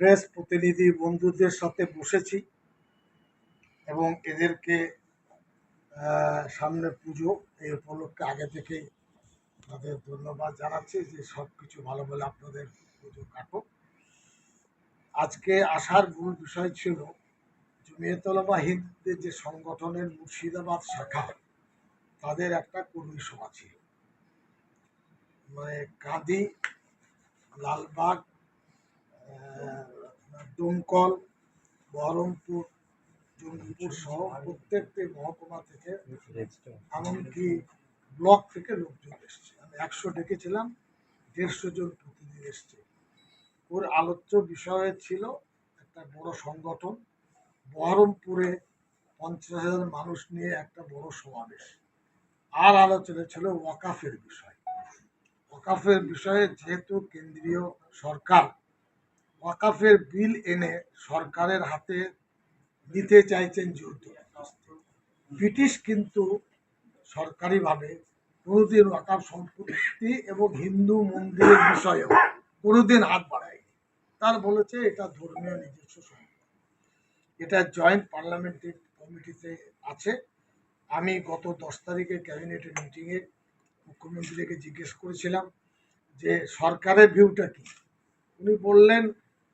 Press প্রতিনিধি বন্ধুদের সাথে বসেছি এবং এদেরকে সামনে পুজো এই উপলক্ষে আগে থেকেই তাদের ধন্যবাদ জানাচ্ছি যে সব কিছু ভালো বলে আপনাদের পুজো কাটুক আজকে আসার মূল বিষয় ছিল জমিয়তলমা হিন্দদের যে সংগঠনের মুর্শিদাবাদ শাখা, তাদের একটা কর্মী সভা ছিল। মানে কাঁদি, লালবাগ দমকল বহরমপুর জঙ্গিপুর সহ প্রত্যেকটি মহকুমা থেকে এমনকি ব্লক থেকে লোকজন এসছে। আমি একশো ডেকেছিলাম, দেড়শো জন প্রতিনিধি এসছে। ওর আলোচ্য বিষয় ছিল একটা বড় সংগঠন। বহরমপুরে পঞ্চাশ হাজার মানুষ নিয়ে একটা বড় সমাবেশ। আর আলোচনা ছিল ওয়াকাফের বিষয়। ওয়াকাফের বিষয়ে যেহেতু কেন্দ্রীয় সরকার ওয়াকাফের বিল এনে সরকারের হাতে দিতে চাইছেন করে। ব্রিটিশ কিন্তু সরকারিভাবে কোনোদিন ওয়াকাফ সম্পত্তি এবং হিন্দু মন্দিরের বিষয়েও কোনোদিন হাত বাড়ায়নি। তার বলেছে, এটা ধর্মীয় নিজস্ব সম্পদ এটা জয়েন্ট পার্লামেন্টারি কমিটিতে আছে। আমি গত দশ তারিখে ক্যাবিনেটের মিটিংয়ে মুখ্যমন্ত্রীকে জিজ্ঞেস করেছিলাম যে, সরকারের ভিউটা কি? উনি বললেন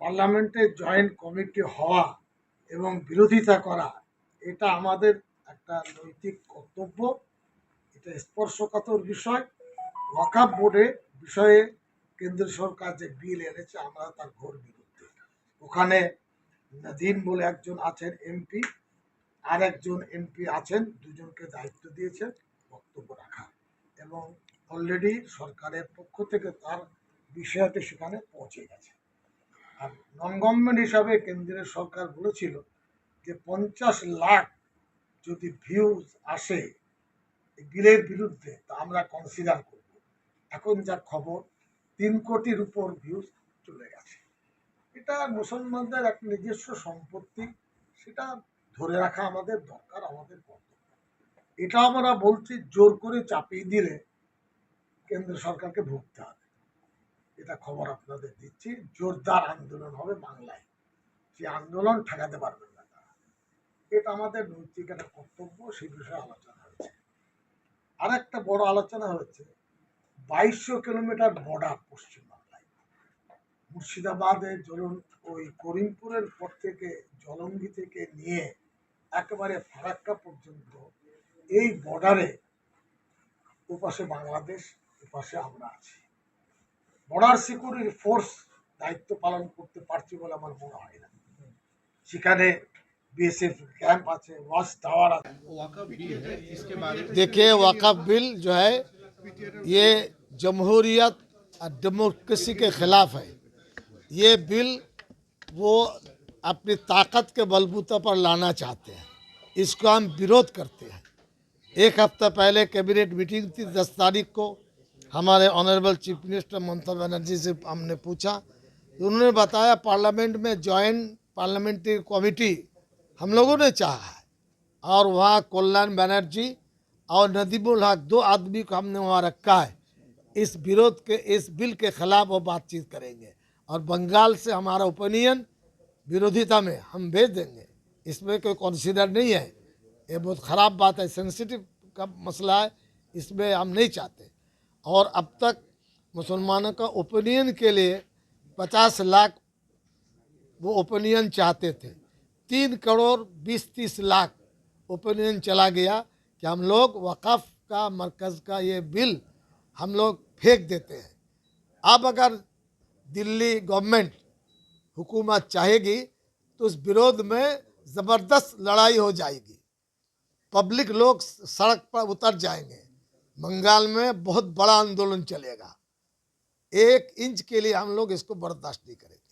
পার্লামেন্টে জয়েন্ট কমিটি হওয়া এবং বিরোধিতা করা, এটা আমাদের একটা নৈতিক কর্তব্য। এটা স্পর্শকাতর বিষয়। ওয়াকাফ বোর্ডে বিষয়ে কেন্দ্র সরকার যে বিল এনেছে, আমরা তার ঘোর বিরুদ্ধে। ওখানে নাদিম বলে একজন আছেন এমপি, আর একজন এমপি আছেন, দুজনকে দায়িত্ব দিয়েছেন, বক্তব্য রাখা। এবং অলরেডি সরকারের পক্ষ থেকে তার বিষয়টি সেখানে পৌঁছে গেছে। আর নন গভর্নমেন্ট হিসাবে কেন্দ্রের সরকার বলেছিল যে পঞ্চাশ লাখ যদি ভিউজ আসে বিলের বিরুদ্ধে, তা আমরা কনসিডার করব। এখন যা খবর, তিন কোটির উপর ভিউজ চলে গেছে। এটা মুসলমানদের এক নিজস্ব সম্পত্তি, সেটা ধরে রাখা আমাদের দরকার, আমাদের কর্তব্য। এটা আমরা বলছি, জোর করে চাপিয়ে দিলে কেন্দ্র সরকারকে ভুগতে হবে। এটা খবর আপনাদের দিচ্ছি, জোরদার আন্দোলন হবে বাংলায়। সেই আন্দোলন ঠেকাতে পারবেন না তারা। এটা আমাদের নৈতিক একটা কর্তব্য সেই বিষয়ে আলোচনা হয়েছে। আর একটা বড় আলোচনা হয়েছে, বাইশশো কিলোমিটার বর্ডার পশ্চিমবাংলায় মুর্শিদাবাদে ধরুন ওই করিমপুরের পর থেকে জলঙ্গি থেকে নিয়ে একেবারে ফারাক্কা পর্যন্ত এই বর্ডারে ওপাশে বাংলাদেশ, ওপাশে আমরা আছি। বর্ডার সিকিউরিটি ফোর্স দায়িত্ব পালন করতে পারছি বলে আমার মনে হয় না সেখানে বিএসএফ ক্যাম্প আছে ওয়াচ টাওয়ার আছে वाकफ भी है इसके बारे में देखिए वक़फ़ बिल जो है ये जमहूरियत और डेमोक्रेसी के ख़िलाफ़ है ये बिल वो अपनी ताकत के बलबूते पर लाना चाहते हैं इसको हम विरोध करते हैं एक हफ्ता पहले कैबिनेट मीटिंग थी दस तारीख को हमारे honourable chief minister Mamata Banerjee से हमने पूछा उन्होंने बताया पार्लियामेंट में जॉइंट पार्लियामेंट्री कमेटी हम लोगों ने चाहा है। और वहाँ कल्याण बनर्जी और नदीमुल हक दो आदमी को हमने वहाँ रखा है। इस विरोध के, इस बिल के खिलाफ वो बातचीत करेंगे। और बंगाल से हमारा ओपिनियन विरोधिता में हम भेज देंगे। इसमें कोई कंसिडर नहीं है। ये बहुत ख़राब बात है सेंसिटिव का मसला है। इसमें हम नहीं चाहते। और अब तक मुसलमानों का ओपिनियन के लिए पचास लाख वो ओपिनियन चाहते थे। तीन करोड़ बीस तीस लाख ओपिनियन चला गया कि हम लोग वक़फ़ का, मरकज़ का ये बिल हम लोग फेंक देते हैं। अब अगर दिल्ली गवर्नमेंट हुकूमत चाहेगी तो उस विरोध में ज़बरदस्त लड़ाई हो जाएगी। पब्लिक लोग सड़क पर उतर जाएँगे। बंगाल में बहुत बड़ा आंदोलन चलेगा। एक इंच के लिए हम लोग इसको बर्दाश्त नहीं करेंगे।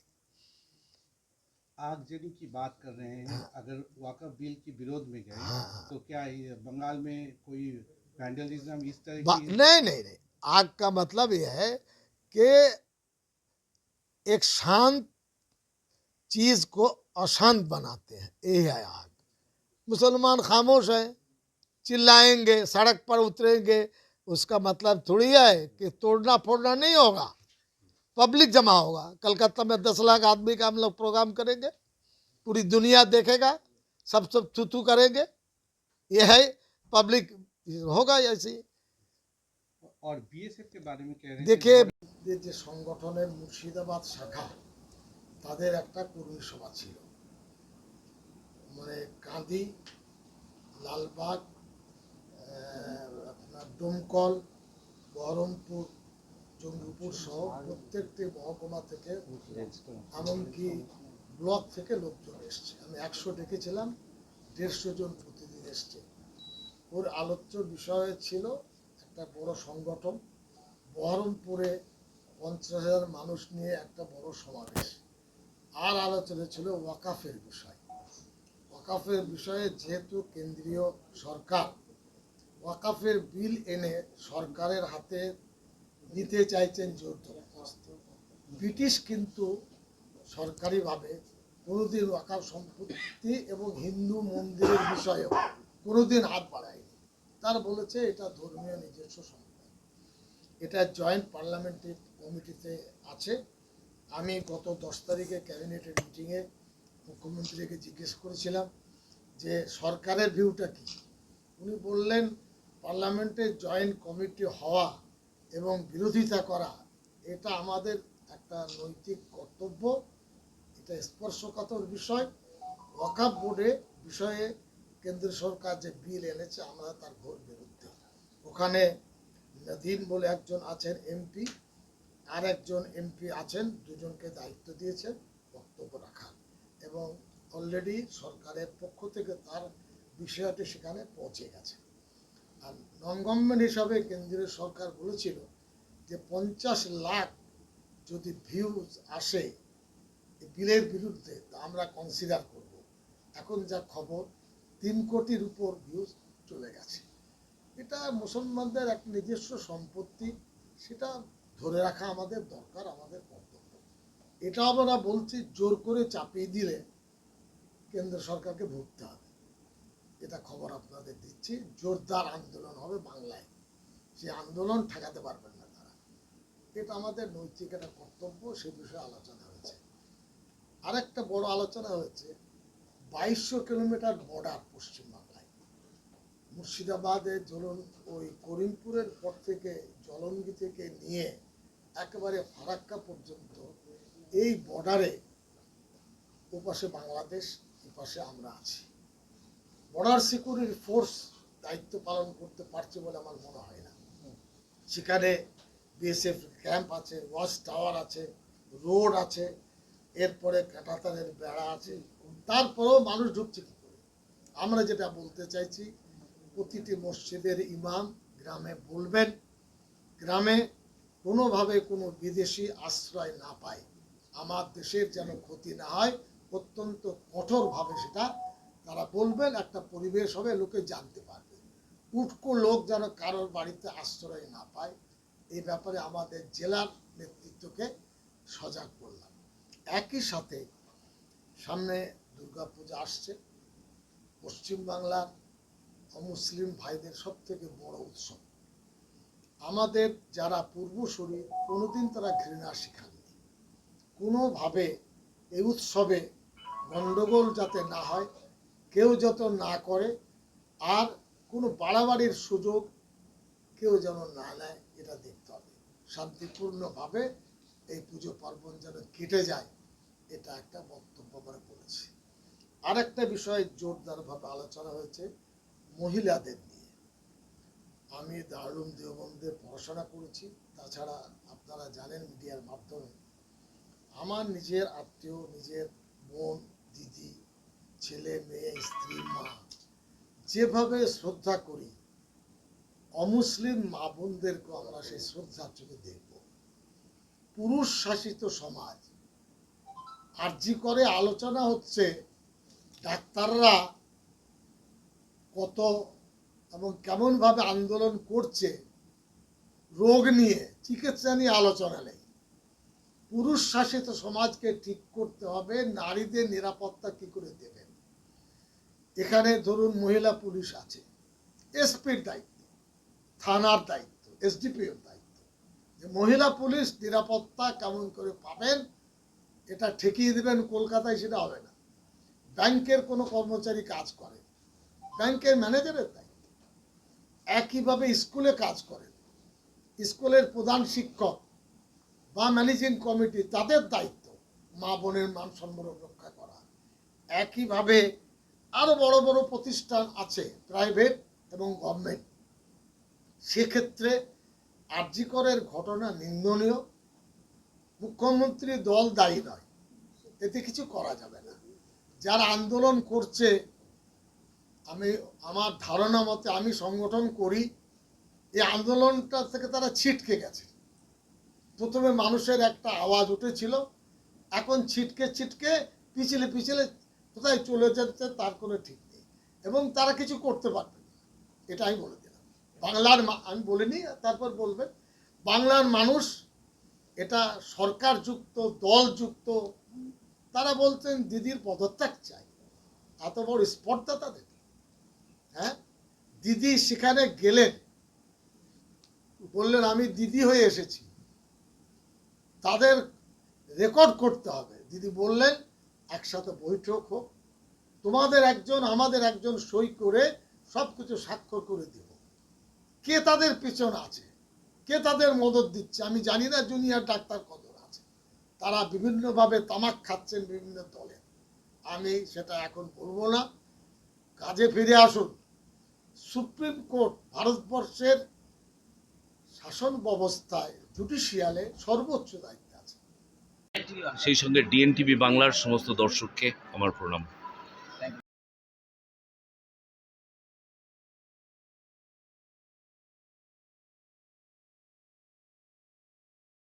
आगजनी की बात कर रहे हैं हाँ। अगर वाकफ बिल के विरोध में गए हाँ। तो क्या ये बंगाल में कोई वैंडलिज्म इस तरह की नहीं नहीं नहीं। आग का मतलब यह है कि एक शांत चीज़ को अशांत बनाते हैं यही है आग। मुसलमान खामोश है। चिल्लाएंगे सड़क पर उतरेंगे उसका मतलब थोड़ी है कि तोड़ना फोड़ना नहीं होगा पब्लिक जमा होगा कलकत्ता में दस लाख आदमी का हम लोग प्रोग्राम करेंगे पूरी दुनिया देखेगा सब सब थू थू करेंगे ये है पब्लिक होगा ऐसे ही और बीएसएफ के बारे में कह रहे हैं देखिए যে যে সংগঠনের মুর্শিদাবাদ শাখা তাদের একটা কর্মী সভা ছিল মানে কাঁদি লালবাগ আহ, ডোমকল বহরমপুর, জঙ্গিপুর সহ প্রত্যেকটি মহকুমা থেকে এমনকি ব্লক থেকে লোকজন এসছে। আমি একশো ডেকেছিলাম, দেড়শো জন প্রতিদিন এসছে। ওর আলোচ্য বিষয় ছিল একটা বড় সংগঠন। বহরমপুরে পঞ্চাশ হাজার মানুষ নিয়ে একটা বড় সমাবেশ। আর আলোচনা ছিল ওয়াকাফের বিষয়। ওয়াকাফের বিষয়ে যেহেতু কেন্দ্রীয় সরকার ওয়াকাফের বিল এনে সরকারের হাতে নিতে চাইছেন জোর জবরদস্ত ব্রিটিশ কিন্তু সরকারিভাবে কোনোদিন ওয়াকাফ সম্পত্তি এবং হিন্দু মন্দিরের বিষয়েও কোনোদিন হাত বাড়ায়নি। তার বলেছে, এটা ধর্মীয় নিজস্ব সম্পদ। এটা জয়েন্ট পার্লামেন্টারি কমিটিতে আছে। আমি গত দশ তারিখে ক্যাবিনেটের মিটিংয়ে মুখ্যমন্ত্রীকে জিজ্ঞেস করেছিলাম যে, সরকারের ভিউটা কি? উনি বললেন পার্লামেন্টে জয়েন্ট কমিটি হওয়া এবং বিরোধিতা করা, এটা আমাদের একটা নৈতিক কর্তব্য। এটা স্পর্শকাতর বিষয়। ওয়াকাফ বোর্ডে বিষয়ে কেন্দ্র সরকার যে বিল এনেছে, আমরা তার ঘোর বিরুদ্ধে। ওখানে নদীম বলে একজন আছেন এমপি, আর একজন এমপি আছেন, দুজনকে দায়িত্ব দিয়েছেন, বক্তব্য রাখার। এবং অলরেডি সরকারের পক্ষ থেকে তার বিষয়টি সেখানে পৌঁছে গেছে। আর নন গভর্নমেন্ট হিসাবে কেন্দ্রীয় সরকার বলেছিল যে পঞ্চাশ লাখ যদি ভিউজ আসে বিলের বিরুদ্ধে, তা আমরা কনসিডার করব। এখন যা খবর, তিন কোটির উপর ভিউজ চলে গেছে। এটা মুসলমানদের এক নিজস্ব সম্পত্তি, সেটা ধরে রাখা আমাদের দরকার, আমাদের কর্তব্য। এটা আমরা বলছি, জোর করে চাপিয়ে দিলে কেন্দ্র সরকারকে ভুগতে হবে। এটা খবর আপনাদের দিচ্ছি, জোরদার আন্দোলন হবে বাংলায়। সেই আন্দোলন ঠেকাতে পারবেন না তারা। এটা আমাদের নৈতিক একটা কর্তব্য, সে বিষয়ে আলোচনা হয়েছে। আরেকটা বড় আলোচনা হয়েছে, বাইশশো কিলোমিটার বর্ডার পশ্চিমবাংলায় মুর্শিদাবাদে ধরুন ওই করিমপুরের পর থেকে জলঙ্গি থেকে নিয়ে একেবারে ফারাক্কা পর্যন্ত এই বর্ডারে ওপাশে বাংলাদেশ, এপাশে আমরা আছি। বর্ডার সিকিউরিটি ফোর্স দায়িত্ব পালন করতে পারছে বলে আমার মনে হয় না। সেখানে বিএসএফ ক্যাম্প আছে ওয়াচ টাওয়ার আছে রোড আছে, এরপরে কাটাতারের বেড়া আছে, তারপরেও মানুষ ঢুকছে কি করে? আমরা যেটা বলতে চাইছি, প্রতিটি মসজিদের ইমাম গ্রামে বলবেন, গ্রামে কোনোভাবে কোনো বিদেশি আশ্রয় না পায়। আমার দেশের যেন ক্ষতি না হয়, অত্যন্ত কঠোরভাবে সেটা তারা বলবেন, একটা পরিবেশ হবে, লোকে জানতে পারবে। উটকো লোক যেন কারোর বাড়িতে আশ্রয় না পায় এই ব্যাপারে আমাদের জেলার নেতৃত্বকে সজাগ করলাম। একই সাথে সামনে দুর্গাপূজা আসছে। পশ্চিমবাংলার অমুসলিম ভাইদের সব থেকে বড় উৎসব। আমাদের যারা পূর্বসূরি কোনোদিন তারা ঘৃণা শিখাননি। কোনোভাবে এই উৎসবে গণ্ডগোল যাতে না হয় কেউ যত না করে, আর কোনো বাড়াবাড়ির সুযোগ কেউ যেন না নেয়, এটা দেখতে হবে। শান্তিপূর্ণভাবে এই পুজো পার্বণ যেন কেটে যায়, এটা একটা বক্তব্য আমরা বলেছি। আর একটা বিষয় জোরদারভাবে আলোচনা হয়েছে, মহিলাদের নিয়ে। আমি দারুম দেওবন্দে পড়াশোনা করেছি, তাছাড়া আপনারা জানেন মিডিয়ার মাধ্যমে। আমার নিজের আত্মীয়, নিজের বোন, দিদি ছেলে, মেয়ে, স্ত্রী, মা, যেভাবে শ্রদ্ধা করি, অমুসলিম মা বোনদেরকেও আমরা সেই শ্রদ্ধার চোখে দেখব। পুরুষ শাসিত সমাজ আর্জি করে আলোচনা হচ্ছে, ডাক্তাররা কত এবং কেমনভাবে আন্দোলন করছে, রোগ নিয়ে, চিকিৎসা নিয়ে আলোচনা নেই। পুরুষ শাসিত সমাজকে ঠিক করতে হবে, নারীদের নিরাপত্তা কি করে দেবেন? এখানে ধরুন মহিলা পুলিশ আছে। এসপির দায়িত্ব, থানার দায়িত্ব এসডিপিওর দায়িত্ব। যে মহিলা পুলিশ নিরাপত্তা কেমন করে পাবেন, এটা ঠেকিয়ে দেবেন কলকাতায় সেটা হবে না। ব্যাংকের কোনো কর্মচারী কাজ করে ব্যাংকের ম্যানেজারের দায়িত্ব। একইভাবে স্কুলে কাজ করে স্কুলের প্রধান শিক্ষক বা ম্যানেজিং কমিটি, তাদের দায়িত্ব মা বোনের মান সম্মান রক্ষা করা। একইভাবে আরও বড় বড় প্রতিষ্ঠান আছে প্রাইভেট এবং গভর্নমেন্ট সেক্ষেত্রে আর্যিকরের ঘটনা নিন্দনীয়। মুখ্যমন্ত্রী দল দায়ী নয়, এতে কিছু করা যাবে না। যারা আন্দোলন করছে, আমি, আমার ধারণা মতে আমি সংগঠন করি এই আন্দোলনটা থেকে তারা ছিটকে গেছে। প্রথমে মানুষের একটা আওয়াজ উঠেছিল, এখন ছিটকে ছিটকে পিছলে পিছলে কোথায় চলে যাচ্ছে তার কোনো ঠিক নেই। এবং তারা কিছু করতে পারবে না। এটা আমি বলে দিলাম। বাংলার আমি বলিনি, তারপর বলবেন, বাংলার মানুষ এটা সরকার যুক্ত দল যুক্ত তারা বলছেন দিদির পদত্যাগ চাই। এত বড় স্পর্ধা তাদের। হ্যাঁ? দিদি সেখানে গেলেন। বললেন, আমি দিদি হয়ে এসেছি। তাদের রেকর্ড করতে হবে। দিদি বললেন একসাথে বৈঠক হোক, তোমাদের একজন, আমাদের একজন সই করে সব কিছু স্বাক্ষর করে দেব। কে তাদের পিছনে আছে? কে তাদের মদত দিচ্ছে? আমি জানি না জুনিয়র ডাক্তার কত আছে। তারা বিভিন্নভাবে তামাক খাচ্ছেন বিভিন্ন দলে। আমি সেটা এখন বলব না। কাজে ফিরে আসুন। সুপ্রিম কোর্ট ভারতবর্ষের শাসন ব্যবস্থায় জুডিশিয়ালে সর্বোচ্চ দায়িত্ব। সেই সঙ্গে ডিএনটিভি বাংলার সমস্ত দর্শককে আমার প্রণাম।